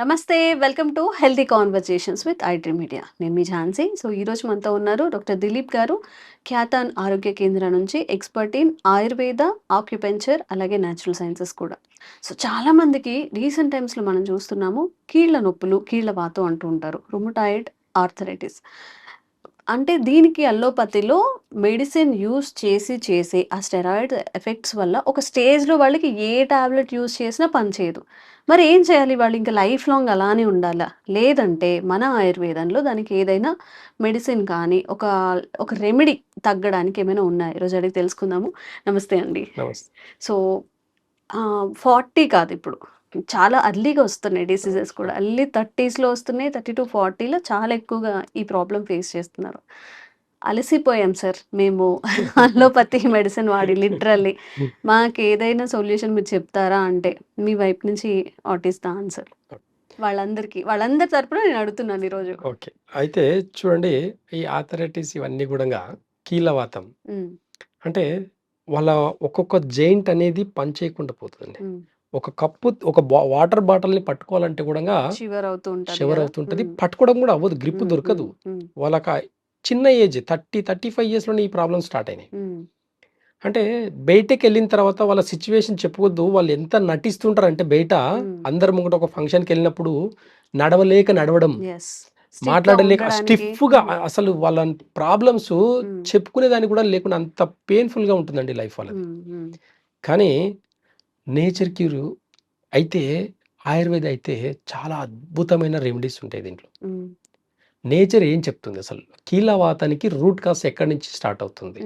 నమస్తే welcome to healthy conversations with iDream media నేను మీ ఝాన్సీ. సో ఈరోజు మనతో ఉన్నారు డాక్టర్ దిలీప్ గారు ఖ్యాతాన్ ఆరోగ్య కేంద్రం నుంచి ఎక్స్పర్ట్ ఇన్ ఆయుర్వేద ఆక్యుపెంచర్ అలాగే న్యాచురల్ సైన్సెస్ కూడా. సో చాలామందికి రీసెంట్ టైమ్స్లో మనం చూస్తున్నాము కీళ్ళ నొప్పులు కీళ్ళ వాతం అంటూ ఉంటారు రుమటాయిడ్ ఆర్థరైటిస్ అంటే దీనికి అల్లోపతిలో మెడిసిన్ యూస్ చేసి చేసి ఆ స్టెరాయిడ్ ఎఫెక్ట్స్ వల్ల ఒక స్టేజ్లో వాళ్ళకి ఏ టాబ్లెట్ యూస్ చేసినా పనిచేయదు మరి ఏం చేయాలి వాళ్ళు? ఇంకా లైఫ్ లాంగ్ అలానే ఉండాలా? లేదంటే మన ఆయుర్వేదంలో దానికి ఏదైనా మెడిసిన్ కానీ ఒక ఒక రెమెడీ తగ్గడానికి ఏమైనా ఉన్నాయి? ఈరోజు అడిగి తెలుసుకుందాము. నమస్తే అండి. సో ఫార్టీ కాదు ఇప్పుడు. చాలా అర్లీగా వస్తున్నాయి డిసీజెస్ కూడా. అర్లీ థర్టీస్లో వస్తున్నాయి థర్టీ టు ఫార్టీలో చాలా ఎక్కువగా ఈ ప్రాబ్లం ఫేస్ చేస్తున్నారు. అలసిపోయాం సార్ మేము అల్లోపతి మెడిసిన్ వాడి లిటరల్లీ మాకు ఏదైనా సొల్యూషన్ మీరు చెప్తారా అంటే మీ వైపు నుంచి ద ఆన్సర్ వాళ్ళందరికీ వాళ్ళందరి తరపున నేను అడుగుతున్నాను ఈరోజు ఓకే. అయితే చూడండి ఈ ఆథరైటిస్ ఇవన్నీ కూడా కీలవాతం. అంటే వాళ్ళ ఒక్కొక్క జైంట్ అనేది పని చేయకుండా పోతుందండి. ఉమ్. ఒక కప్పు ఒక బా- వాటర్ బాటిల్ని పట్టుకోవాలంటే కూడా షివర్. అవుతుంటది పట్టుకోవడం కూడా అవ్వదు గ్రిప్ దొరకదు. వాళ్ళకి చిన్న ఏజ్ థర్టీ థర్టీ ఫైవ్ ఇయర్స్లోనే ఈ ప్రాబ్లమ్ స్టార్ట్ అయినాయి. అంటే బయటకు వెళ్ళిన తర్వాత వాళ్ళ సిచ్యువేషన్ చెప్పవద్దు వాళ్ళు ఎంత నటిస్తుంటారు అంటే బయట. అందరి ముంగట ఒక ఫంక్షన్కి వెళ్ళినప్పుడు నడవలేక నడవడం మాట్లాడలేక స్టిఫ్గా అసలు వాళ్ళ ప్రాబ్లమ్స్. చెప్పుకునే దానికి కూడా లేకుండా అంత పెయిన్ఫుల్గా ఉంటుందండి లైఫ్ వాళ్ళది. కానీ నేచర్ క్యూర్ అయితే ఆయుర్వేద అయితే చాలా అద్భుతమైన రెమెడీస్ ఉంటాయి దీంట్లో. నేచర్ ఏం చెప్తుంది అసలు? కీలవాతానికి రూట్ కాస్ ఎక్కడి నుంచి స్టార్ట్ అవుతుంది?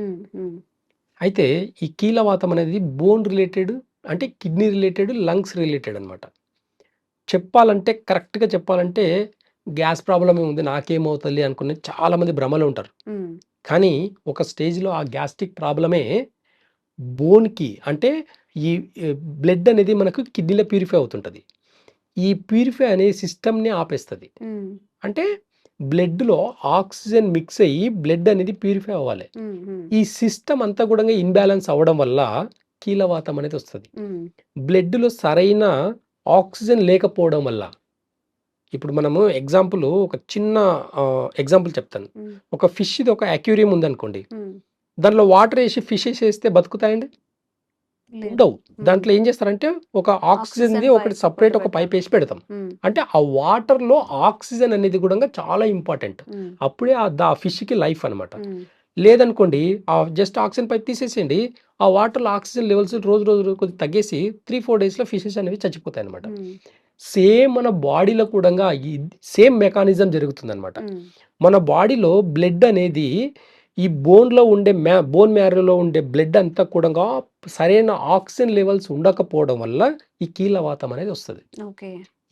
అయితే ఈ కీలవాతం అనేది బోన్ రిలేటెడ్ అంటే కిడ్నీ రిలేటెడ్ లంగ్స్ రిలేటెడ్ అనమాట చెప్పాలంటే కరెక్ట్గా చెప్పాలంటే గ్యాస్ ప్రాబ్లమే ఉంది నాకేమవుతుంది అనుకునే చాలామంది భ్రమలో ఉంటారు. కానీ ఒక స్టేజ్లో ఆ గ్యాస్ట్రిక్ ప్రాబ్లమే బోన్కి అంటే ఈ బ్లడ్ అనేది మనకు కిడ్నీలో ప్యూరిఫై అవుతుంటుంది. ఈ ప్యూరిఫై అనే సిస్టమ్ని ఆపేస్తుంది. అంటే బ్లడ్లో ఆక్సిజన్ మిక్స్ అయ్యి బ్లడ్ అనేది ప్యూరిఫై అవ్వాలి. ఈ సిస్టమ్ అంతా కూడా ఇన్బ్యాలెన్స్ అవ్వడం వల్ల కీలవాతం అనేది వస్తుంది. బ్లడ్లో సరైన ఆక్సిజన్ లేకపోవడం వల్ల ఇప్పుడు మనము ఎగ్జాంపుల్ ఒక చిన్న ఎగ్జాంపుల్ చెప్తాను. ఒక ఫిష్ది ఒక అక్యూరియం ఉందనుకోండి. దానిలో వాటర్ వేసి ఫిషెస్ వేస్తే బతుకుతాయండి. ఉండవు. దాంట్లో ఏం చేస్తారంటే ఒక ఆక్సిజన్ ఒకటి సపరేట్ ఒక పైప్ వేసి పెడతాం. అంటే ఆ వాటర్లో ఆక్సిజన్ అనేది కూడా చాలా ఇంపార్టెంట్. అప్పుడే ఆ దా ఫిష్కి లైఫ్ అనమాట లేదనుకోండి ఆ జస్ట్ ఆక్సిజన్ పైప్ తీసేసేయండి ఆ వాటర్లో ఆక్సిజన్ లెవెల్స్ రోజు రోజు కొద్దిగా తగ్గేసి త్రీ ఫోర్ డేస్లో ఫిషెస్ అనేవి చచ్చిపోతాయి అనమాట సేమ్ మన బాడీలో కూడా సేమ్ మెకానిజం జరుగుతుంది అనమాట మన బాడీలో బ్లడ్ అనేది ఈ బోన్లో ఉండే మ్యా బోన్ మ్యారోలో ఉండే బ్లడ్ అంతా కూడా సరైన ఆక్సిజన్ లెవెల్స్ ఉండకపోవడం వల్ల ఈ కీలవాతం అనేది వస్తుంది.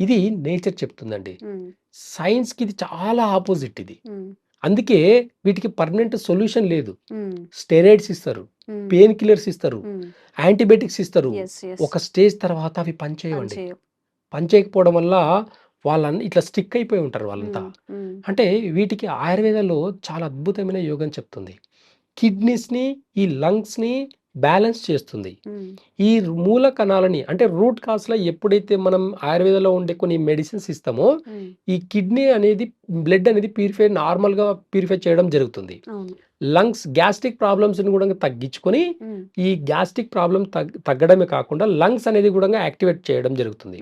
ఇది నేచర్ చెప్తుందండి. సైన్స్కి ఇది చాలా ఆపోజిట్ ఇది. అందుకే వీటికి పర్మనెంట్ సొల్యూషన్ లేదు. స్టెరాయిడ్స్ ఇస్తారు పెయిన్ కిల్లర్స్ ఇస్తారు యాంటీబయాటిక్స్ ఇస్తారు. ఒక స్టేజ్ తర్వాత అవి పనిచేయవు. పనిచేయకపోవడం వల్ల వాళ్ళని ఇట్లా స్టిక్ అయిపోయి ఉంటారు వాళ్ళంతా. అంటే వీటికి ఆయుర్వేదంలో చాలా అద్భుతమైన యోగం చెప్తుంది. కిడ్నీస్ని ఈ లంగ్స్ని బ్యాలెన్స్ చేస్తుంది. ఈ మూల కణాలని అంటే రూట్ కాస్లో ఎప్పుడైతే మనం ఆయుర్వేదంలో ఉండే కొన్ని మెడిసిన్స్ ఇస్తామో ఈ కిడ్నీ అనేది బ్లడ్ అనేది ప్యూరిఫై నార్మల్గా ప్యూరిఫై చేయడం జరుగుతుంది. లంగ్స్ గ్యాస్ట్రిక్ ప్రాబ్లమ్స్ని కూడా తగ్గించుకొని ఈ గ్యాస్ట్రిక్ ప్రాబ్లం తగ్ తగ్గడమే కాకుండా లంగ్స్ అనేది కూడా యాక్టివేట్ చేయడం జరుగుతుంది.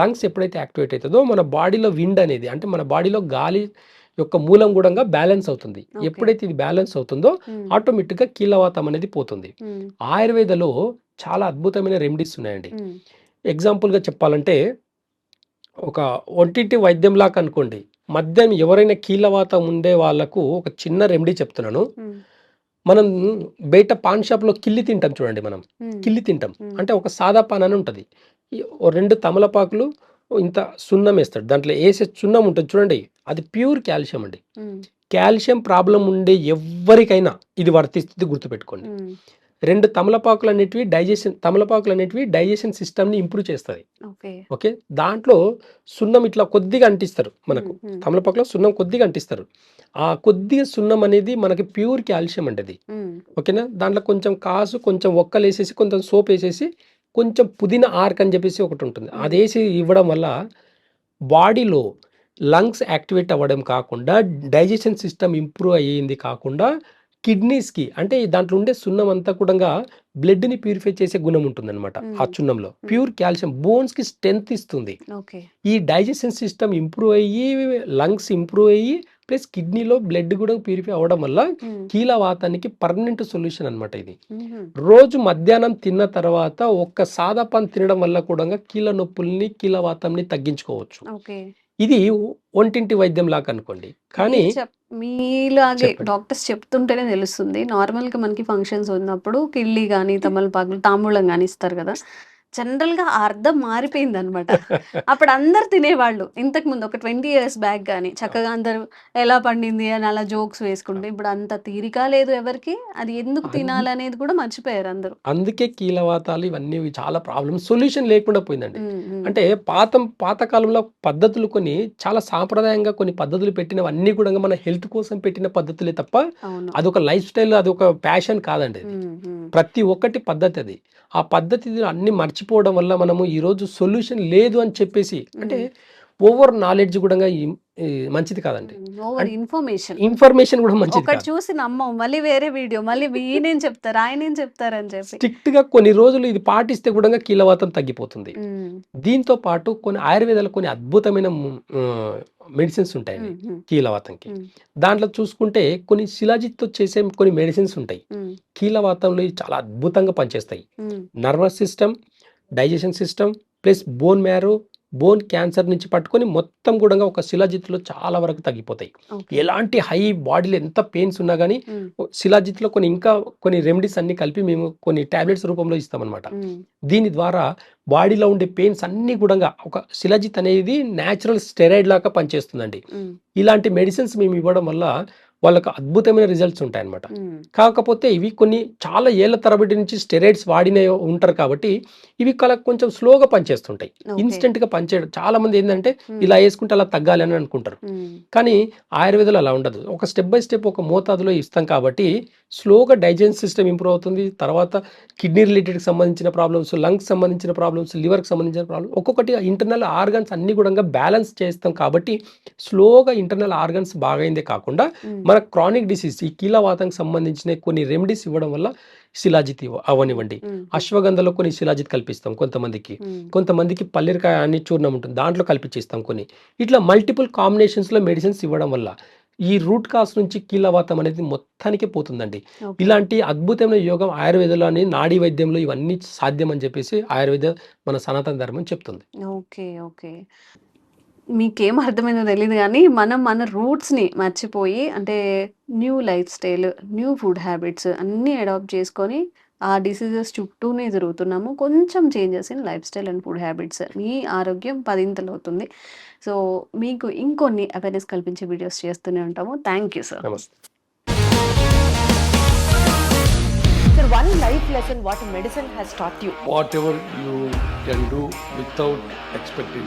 లంగ్స్ ఎప్పుడైతే యాక్టివేట్ అవుతుందో మన బాడీలో విండ్ అనేది అంటే మన బాడీలో గాలి యొక్క మూలం కూడా బ్యాలెన్స్ అవుతుంది. ఎప్పుడైతే ఇది బ్యాలెన్స్ అవుతుందో ఆటోమేటిక్గా కీలవాతం అనేది పోతుంది. ఆయుర్వేదలో చాలా అద్భుతమైన రెమెడీస్ ఉన్నాయండి. ఎగ్జాంపుల్గా చెప్పాలంటే ఒక ఒంటింటి వైద్యంలాగా అనుకోండి మద్యం ఎవరైనా కీలవాతం ఉండే వాళ్ళకు ఒక చిన్న రెమెడీ చెప్తున్నాను. మనం బయట పాన్ షాప్లో కిల్లి తింటాం చూడండి మనం. కిల్లి తింటాం. అంటే ఒక సాదా పాన్ అని ఉంటుంది. రెండు తమలపాకులు ఇంత సున్నం వేస్తాడు. దాంట్లో వేసే సున్నం ఉంటుంది చూడండి. అది ప్యూర్ కాల్షియం అండి. కాల్షియం ప్రాబ్లం ఉండే ఎవరికైనా ఇది వర్తిస్తుంది గుర్తుపెట్టుకోండి. రెండు తమలపాకులు అనేటివి డైజెషన్ తమలపాకులు అనేటివి డైజెషన్ సిస్టమ్ని ఇంప్రూవ్ చేస్తుంది ఓకే. దాంట్లో సున్నం ఇట్లా కొద్దిగా అంటిస్తారు మనకు. తమలపాకులో సున్నం కొద్దిగా అంటిస్తారు. ఆ కొద్దిగా సున్నం అనేది మనకి ప్యూర్ కాల్షియం మ్మ్, ఓకేనా? దాంట్లో కొంచెం కాసు కొంచెం ఒక్కలు వేసేసి కొంచెం సోప్ వేసేసి కొంచెం పుదీనా ఆర్క్ అని చెప్పేసి ఒకటి ఉంటుంది. అది వేసి ఇవ్వడం వల్ల బాడీలో లంగ్స్ యాక్టివేట్ అవ్వడం కాకుండా డైజెషన్ సిస్టమ్ ఇంప్రూవ్ అయ్యింది కాకుండా కిడ్నీస్కి అంటే దాంట్లో ఉండే సున్నం అంతా కూడా బ్లడ్ని ప్యూరిఫై చేసే గుణం ఉంటుందన్నమాట ఆ. చున్నంలో ప్యూర్ కాల్షియం బోన్స్కి స్ట్రెంత్ ఇస్తుంది. ఈ డైజెషన్ సిస్టమ్ ఇంప్రూవ్ అయ్యి లంగ్స్ ఇంప్రూవ్ అయ్యి ప్లస్ కిడ్నీలో బ్లడ్ కూడా ప్యూరిఫై అవ్వడం వల్ల కీలవాతానికి పర్మనెంట్ సొల్యూషన్ అన్నమాట ఇది. రోజు మధ్యాహ్నం తిన్న తర్వాత ఒక్క సాదా పాన్ తినడం వల్ల కూడా కీళ్ళ నొప్పుల్ని కీలవాతంని తగ్గించుకోవచ్చు. ఇది ఒంటింటి వైద్యం లాగా అనుకోండి. కానీ మీలాగే. డాక్టర్స్ చెప్తుంటేనే తెలుస్తుంది. నార్మల్గా మనకి ఫంక్షన్స్ ఉన్నప్పుడు కిళ్ళి కానీ తమలపాకులు తాంబూలం కానీ ఇస్తారు కదా. జనరల్గా ఆ అర్థం మారిపోయింది అనమాట అప్పుడు అందరు తినేవాళ్ళు. ఇంతకు ముందు ఒక ట్వంటీ ఇయర్స్ బ్యాక్ కానీ చక్కగా అందరూ ఎలా పండింది అని అలా జోక్స్ వేసుకుంటే ఇప్పుడు అంత తీరిక లేదు ఎవరికి. అది ఎందుకు అన్- తినాలి అనేది కూడా మర్చిపోయారు అందరూ. అందుకే కీలవాతాలు ఇవన్నీ చాలా ప్రాబ్లమ్. సొల్యూషన్ లేకుండా పోయిందండి. అంటే పాత పాతకాలంలో పద్ధతులు కొన్ని చాలా సాంప్రదాయంగా కొన్ని పద్ధతులు పెట్టినవన్నీ కూడా మన హెల్త్ కోసం పెట్టిన పద్ధతులే తప్ప అవును. అదొక లైఫ్ స్టైల్ అదొక ప్యాషన్ కాదండి అది. ప్రతి ఒక్కటి పద్ధతి అది. ఆ పద్ధతి అన్ని మర్చిపోవడం వల్ల మనము ఈరోజు సొల్యూషన్ లేదు అని చెప్పేసి అంటే ఓవర్ నాలెడ్జ్ కూడా మంచిది కాదండి. ఇన్ఫర్మేషన్. ఇన్ఫర్మేషన్ కూడా మంచిది ఒకటి చూసి నమ్మం మళ్ళీ వేరే వీడియో మళ్ళీ ఈయనేం చెప్తారు ఆయనేం చెప్తారు అని చెప్పి. స్ట్రిక్ట్గా కొన్ని రోజులు ఇది పాటిస్తే కూడా కీలవాతం తగ్గిపోతుంది. దీంతో పాటు కొన్ని ఆయుర్వేదాలు కొన్ని అద్భుతమైన మెడిసిన్స్ ఉంటాయండి ఉమ్, కీలవాతంకి. దాంట్లో చూసుకుంటే కొన్ని శిలాజిత్తో చేసే కొన్ని మెడిసిన్స్ ఉంటాయి. కీలవాతంలో చాలా అద్భుతంగా పనిచేస్తాయి. Nervous system digestion system plus bone marrow bone cancer నుంచి పట్టుకొని మొత్తం కూడా ఒక శిలాజిత్తులో చాలా వరకు తగ్గిపోతాయి. ఎలాంటి హై బాడీలో ఎంత పెయిన్స్ ఉన్నా కానీ ఉమ్, శిలాజిత్లో కొన్ని ఇంకా కొన్ని రెమెడీస్ అన్ని కలిపి మేము కొన్ని టాబ్లెట్స్ రూపంలో ఇస్తామన్నమాట. దీని ద్వారా బాడీలో ఉండే పెయిన్స్ అన్ని కూడా ఒక శిలాజిత్ అనేది న్యాచురల్ స్టెరాయిడ్ లాగా పనిచేస్తుందండి. ఇలాంటి మెడిసిన్స్ మేము ఇవ్వడం వల్ల వాళ్ళకు అద్భుతమైన రిజల్ట్స్ ఉంటాయి అన్నమాట ఉమ్, కాకపోతే ఇవి కొన్ని చాలా ఏళ్ళ తరబడి నుంచి స్టెరాయిడ్స్ వాడినే ఉంటారు కాబట్టి ఇవి కల కొంచెం స్లోగా పనిచేస్తుంటాయి. ఓకే. ఇన్స్టెంట్గా పనిచేయడం చాలా మంది ఏంటంటే ఇలా వేసుకుంటే అలా తగ్గాలి అని అనుకుంటారు. కానీ ఆయుర్వేదంలో అలా ఉండదు. ఒక స్టెప్ బై స్టెప్ ఒక మోతాదులో ఇస్తాం కాబట్టి స్లోగా డైజెషన్ సిస్టమ్ ఇంప్రూవ్ అవుతుంది. తర్వాత కిడ్నీ రిలేటెడ్కి సంబంధించిన ప్రాబ్లమ్స్ లంగ్స్ సంబంధించిన ప్రాబ్లమ్స్ లివర్కి సంబంధించిన ప్రాబ్లమ్స్ ఒక్కొక్కటి ఇంటర్నల్ ఆర్గన్స్ అన్ని కూడా బ్యాలెన్స్ చేస్తాం కాబట్టి స్లోగా ఇంటర్నల్ ఆర్గన్స్ బాగైందే కాకుండా మన క్రానిక్ డిసీజ్ ఈ కీలవాతానికి సంబంధించిన కొన్ని రెమెడీస్ ఇవ్వడం వల్ల శిలాజిత్ ఇవ్వ- అవనివ్వండి అశ్వగంధలో కొన్ని శిలాజిత్ కల్పిస్తాం కొంతమందికి. కొంతమందికి పల్లిరికాయ అని చూర్ణం ఉంటుంది. దాంట్లో కల్పించేస్తాం కొన్ని. ఇట్లా మల్టిపుల్ కాంబినేషన్స్లో మెడిసిన్స్ ఇవ్వడం వల్ల ఈ రూట్ కాస్ నుంచి కీలవాతం అనేది మొత్తానికి పోతుందండి. ఇలాంటి అద్భుతమైన యోగం ఆయుర్వేదంలో అని నాడీ వైద్యంలో ఇవన్నీ సాధ్యం అని చెప్పేసి ఆయుర్వేద మన సనాతన ధర్మం చెప్తుంది. Okay okay. మీకేం అర్థమైందో తెలియదు కానీ మనం మన రూట్స్ని మర్చిపోయి అంటే new lifestyle new food habits అన్నీ అడాప్ట్ చేసుకొని ఆ డిసీజెస్ చుట్టూనే తిరుగుతున్నాము. కొంచెం changes in lifestyle and food habits. మీ ఆరోగ్యం పదింతలు అవుతుంది సో మీకు ఇంకొన్ని అవేర్నెస్ కల్పించే వీడియోస్ చేస్తూనే ఉంటాము. Thank you sir. నమస్తే. Sir, one life lesson what medicine has taught you. whatever you can do without expecting.